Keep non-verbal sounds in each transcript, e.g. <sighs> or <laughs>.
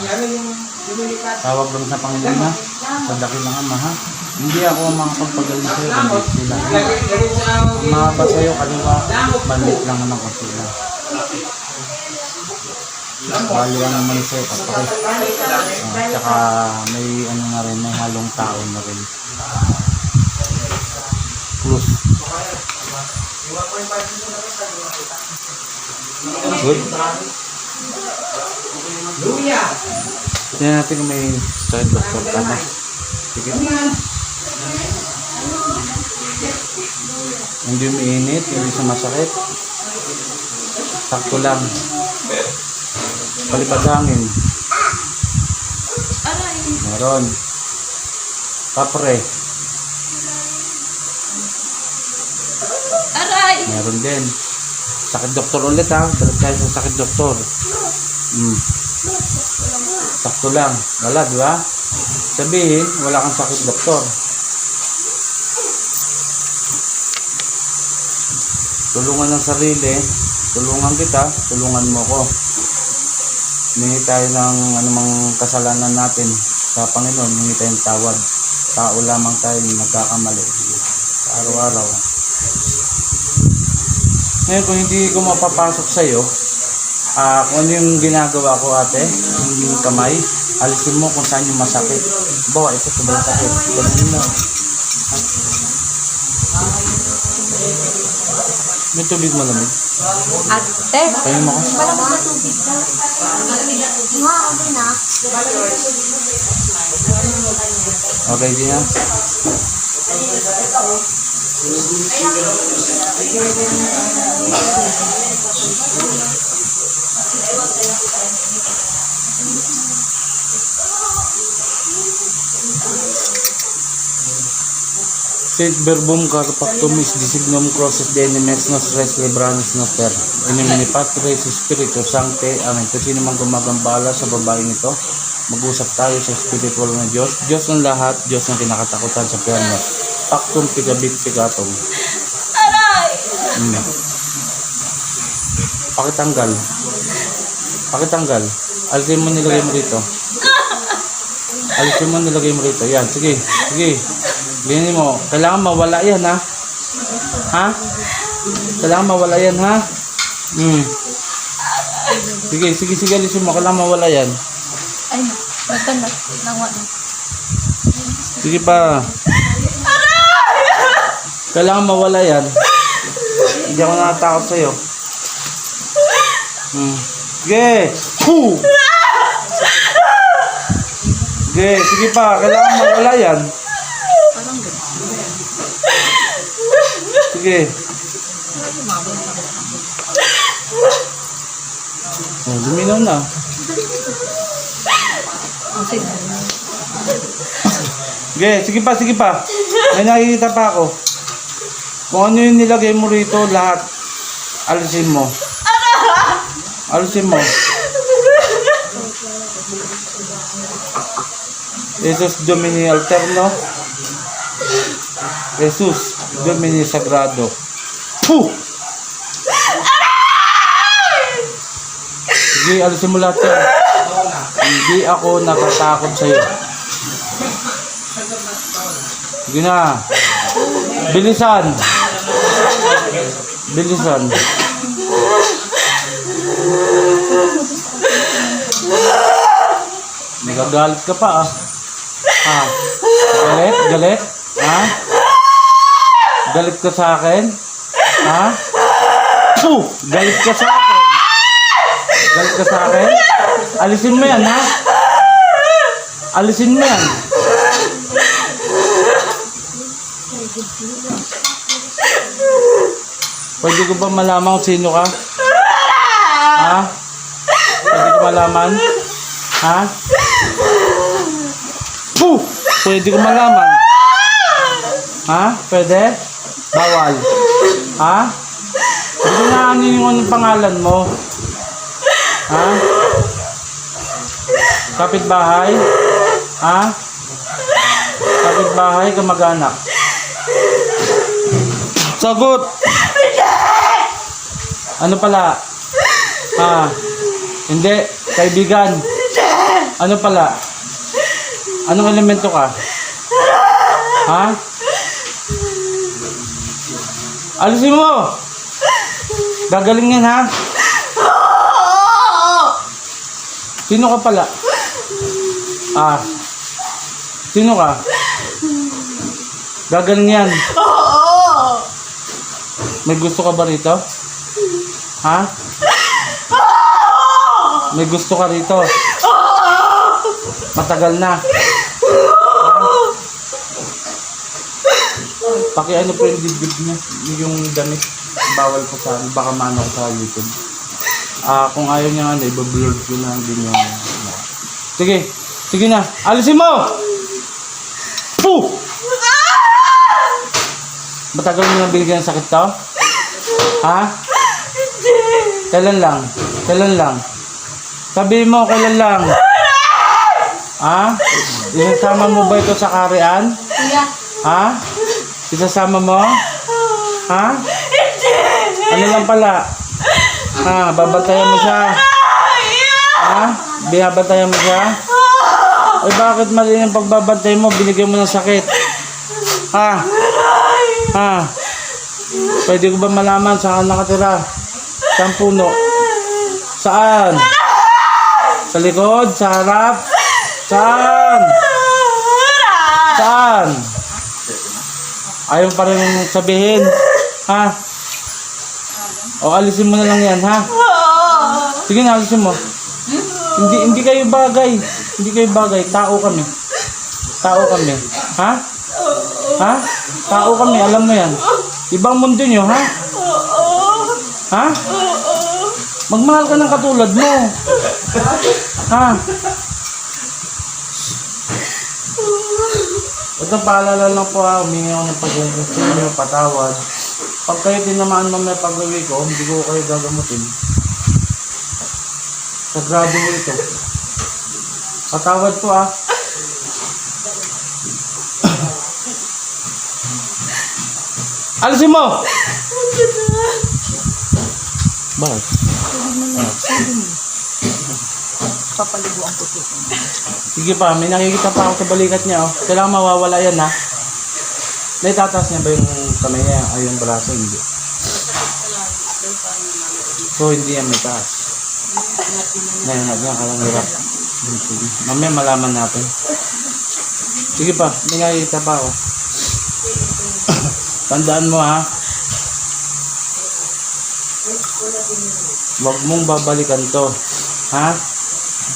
Tawag lang sa Panginoon na. Sa dakil ng Ama ha. Hindi ako ang makapagpagaling sa'yo, kundi sila. Ang mahaba sa'yo, kaliwa, bandit lang naman ko sila. Bali ang naman sa'yo, kapatid. Uh, tsaka may ano na rin, may halong tao na rin. Plus. Good. Tingnan natin kung may side doctor ka na. Sige. Hindi umiinit, hindi sumasakit. Sakto lang. Palipad hangin. Meron. Kapre. Aray! Meron din. Sakit doktor ulit ha. Balik tayo sa sakit doktor. Hmm. Sakto lang. Wala, di ba? Sabihin, wala kang sakit doktor. Tulungan ng sarili. Tulungan kita. Tulungan mo ko. Hingi tayo ng anumang kasalanan natin sa Panginoon. Hingi tayo ng tawad. Tao lamang tayo nagkakamali. Sa araw-araw. Ngayon, kung hindi ko mapapasok sa'yo, ah kung ano yung ginagawa ko ate, yung kamay, alisin mo kung saan yung masakit. Bawa, ito sobrang sakit. Ganun mo. May tubig malamig. Ate! Kayo mo ko. Malamig na tubig ka. Nga, ano na? Okay, di na. Sit verbum carpactumis designum crosses de enemies nos res libranos noster. Inimini Patris Spiritu Sancte. Amen. Kung sino man gumagambala sa babaeng ito, mag-usap tayo sa spiritual na Diyos. Diyos ng lahat, Diyos ng kinakatakutan sa piano. Pactum pigabit pigatum. Aray! Hmm. Pakitanggal. Pakitanggal. Alisin mo nilagay mo rito. <laughs> Alisin mo nilagay mo rito. Yan, sige. Sige. Linin mo. Kailangan mawala yan, ha? Ha? Kailangan mawala yan, ha? Hmm. Sige, sige, sige. Alisin mo. Kailangan mawala yan. Ay, nata na. Nawa na. Sige pa. Kailangan mawala yan. Hindi ako natatakot sa'yo. Hmm. Sige! Hoo! Sige, sige pa. Kailangan mawala yan. Sige. Oh, luminaw na. Sige, sige pa, sige pa. May nakikita pa ako. Kung ano yung nilagay mo rito, lahat. Alisin mo. Alisin mo. Jesus Domini Alterno. Jesus Domini Sagrado. Puh! Sige, alisin mo lahat yan. Hindi ako natatakot sa'yo. Sige na. Bilisan. Bilisan. Nagagalit ka pa ah. Ha? Galit? Galit? Ha? Galit ka sa akin? Ha? Puh! Galit ka sa akin? Galit ka sa akin? Alisin mo yan ha? Alisin mo yan. Pwede ko ba malaman kung sino ka? Ha? Pwede ko malaman? Ha? Puh! Pwede ko malaman? Ha? Pwede? Bawal? Ha? Hindi na ano yung anong pangalan mo? Ha? Kapitbahay? Ha? Kapitbahay, kamag-anak? Sagot! Ano pala? Ah, hindi. Kaibigan. Ano pala? Anong elemento ka? Ha? Alisin mo! Gagaling ha? Sino ka pala? Ah. Sino ka? Gagaling yan. May gusto ka ba rito? Ha? May gusto ka rito? Matagal na. Ha? Paki ano po yung dibdib niya, yung damit. Bawal ko sa baka mano ko sa YouTube. Ah, kung ayaw niya ano, ibablur ko na din yung... ano. Sige, sige na. Alisin mo! Puh! Matagal mo na binigyan ng sakit to? Ha? Kailan lang? Kailan lang? Sabi mo, kailan lang? Ha? Isasama mo ba ito sa karian? Kuya. Ha? Isasama mo? <sighs> Ha? Ano lang pala? Ha? Babantayan mo siya? Ha? Binabantayan mo siya? Eh bakit mali yung pagbabantay mo? Binigyan mo ng sakit. Ha? Ha? Pwede ko ba malaman saan ka nakatira? Saan puno? Saan? Sa likod? Sa harap? Saan? Saan? Ayaw pa rin sabihin. Ha? O alisin mo na lang yan, ha? Sige na, alisin mo. Hindi hindi kayo bagay. Hindi kayo bagay. Tao kami. Tao kami. Ha? Ha? Tao kami, alam mo yan. Ibang mundo nyo, ha? Ha? Magmahal ka ng katulad mo. Ha? Ito paalala lang po ha, humingi ako ng pag-gusto nyo, patawad. Pag kayo tinamaan mamaya pag-uwi ko, hindi ko kayo gagamutin. Sagrado mo ito. Patawad po ah. <coughs> Alisin mo! Bakit? Papaliguan ko ito. Sige pa, may nakikita pa ako sa balikat niya. Oh. Kailangan mawawala yan ha. Naitataas niya ba yung kamay niya? Ay, yung braso? Hindi. So, hindi yan may taas. Ngayon, nagyan ka lang hirap. Mamaya malaman natin. Sige pa, may nakikita pa ako. <coughs> Tandaan mo ha. Huwag mong babalikan to. Ha?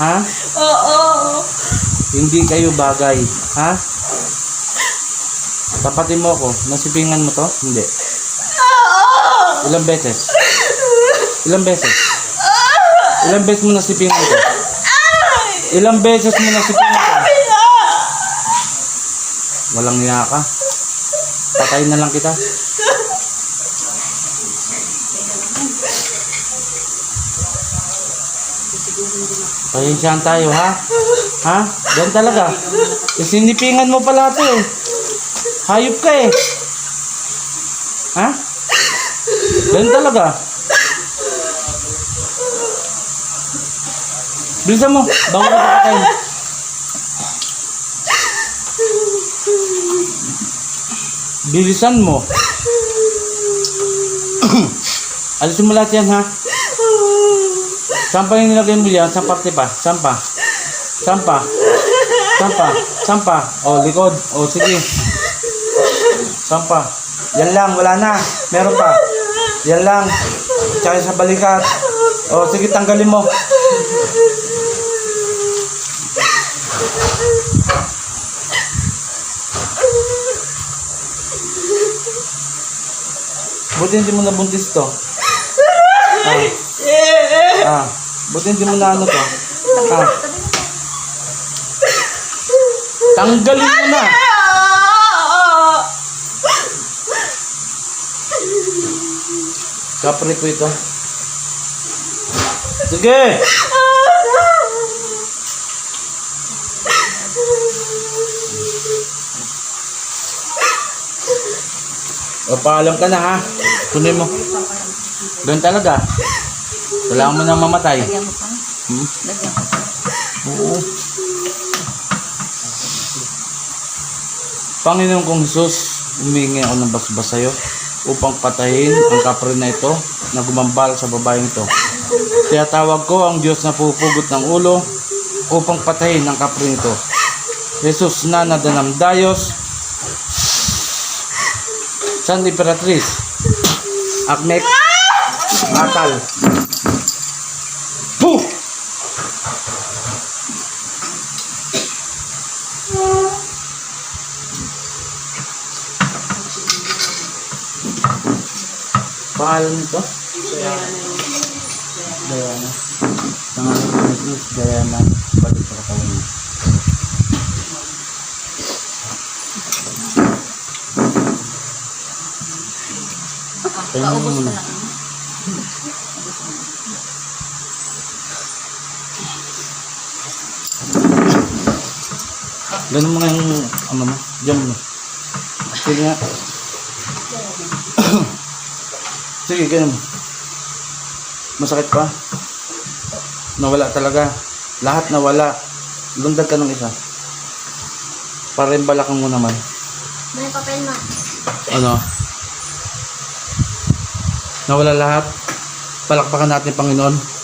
Ha? Oo. Hindi kayo bagay. Ha? Tapatin mo ako. Nasipingan mo to? Hindi. Ilang beses? Ilang beses? Ilang beses mo nasipingan to? Ilang beses mo nasipingan to? Walang niya ka. Patayin na lang kita. <laughs> Pasensyahan tayo, ha? Ha? Ganun talaga. Isinipingan mo pala ito eh. Hayop ka eh. Ha? Ganun talaga. Bilisan mo. Bago ka patayin. Bilisan mo. <coughs> Alisin mo lahat yan, ha? Saan pa yung nilagay mo yan? Saan parte pa? Saan pa? Saan pa? Saan pa? Saan pa? O, likod. O, sige. Saan pa? Yan lang, wala na. Meron pa. Yan lang. Tsaka sa balikat. O, sige, tanggalin mo. Buti hindi mo nabuntis to. Ah. Ah. Buti hindi mo na ano to. Ah. Tanggalin mo na. Kapre ko ito. Sige! O, paalam ka na ha. Kunin mo. Ganun talaga. Kailangan mo nang mamatay. Lagyan mo pa. Hmm? Lagyan ko pa. Oo. Panginoon kong Jesus, humingi ako ng basbas sa'yo upang patayin ang kapre na ito na gumambal sa babaeng ito. Kaya tawag ko ang Diyos na pupugot ng ulo upang patayin ang kapre nito. Jesus na nadanam Dayos, San Imperatriz, Akmek, Atal. Puh! Pangalan nito? Diana. Pangalan ko nito is Diana. Balik sa katawan niya. Paubos muna. lang. Ganun mo nga yung ano mo. Diyan mo. Sige nga. <coughs> Sige, ganun mo. Masakit pa? Nawala talaga. Lahat nawala. Lundag ka ng isa. Para yung balakang mo naman. May papel na. Ano? Nawala lahat. Palakpakan natin, Panginoon.